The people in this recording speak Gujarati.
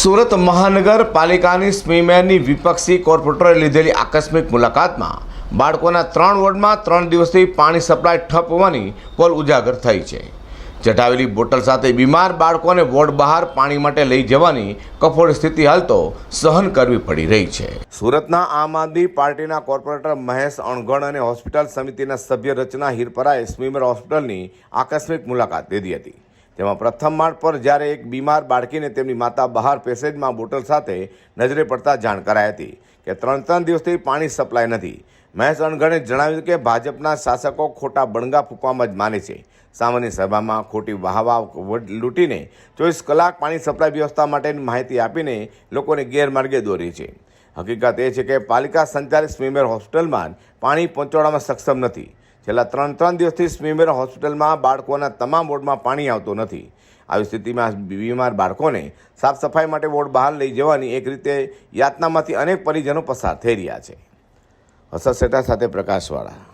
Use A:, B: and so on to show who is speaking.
A: સુરત મહાનગરપાલિકાની સ્મીમેરની વિપક્ષી કોર્પોરેટરે લીધેલી આકસ્મિક મુલાકાતમાં બાળકોના ત્રણ વોર્ડમાં ત્રણ દિવસથી પાણી સપ્લાય ઠપ હોવાની પોલ ઉજાગર થઈ છે. ચઢાવેલી બોટલ સાથે બીમાર બાળકોને વોર્ડ બહાર પાણી માટે લઈ જવાની કફોડ સ્થિતિ હાલ તો સહન કરવી પડી રહી છે. સુરતના આમ આદમી પાર્ટીના કોર્પોરેટર મહેશ અણગણ અને હોસ્પિટલ સમિતિના સભ્ય રચના હિરપરાએ સ્મીમેર હોસ્પિટલની આકસ્મિક મુલાકાત લીધી હતી. તેમાં પ્રથમ માળ પર જ્યારે એક બીમાર બાળકીને તેમની માતા બહાર પેસેજમાં બોટલ સાથે નજરે પડતા જાણ કરાઈ હતી કે ત્રણ ત્રણ દિવસથી પાણી સપ્લાય નથી. મહેશ અણગણે જણાવ્યું કે ભાજપના શાસકો ખોટા બણગા ફૂંકવામાં જ માને છે. સામાન્ય સભામાં ખોટી વાહવા લૂંટીને ચોવીસ કલાક પાણી સપ્લાય વ્યવસ્થા માટેની માહિતી આપીને લોકોને ગેરમાર્ગે દોરી છે. હકીકત એ છે કે પાલિકા સંચાલિત સ્વીમેર હોસ્પિટલમાં પાણી પહોંચાડવામાં સક્ષમ નથી. છેલ્લા ત્રણ ત્રણ દિવસથી સ્મીમેર હોસ્પિટલમાં બાળકોના તમામ વોર્ડમાં પાણી આવતું નથી. આવી સ્થિતિમાં બીમાર બાળકોને સાફ સફાઈ માટે વોર્ડ બહાર લઈ જવાની એક રીતે યાતનામાંથી અનેક પરિજનો પસાર થઈ રહ્યા છે. હસત સેટા સાથે પ્રકાશવાળા.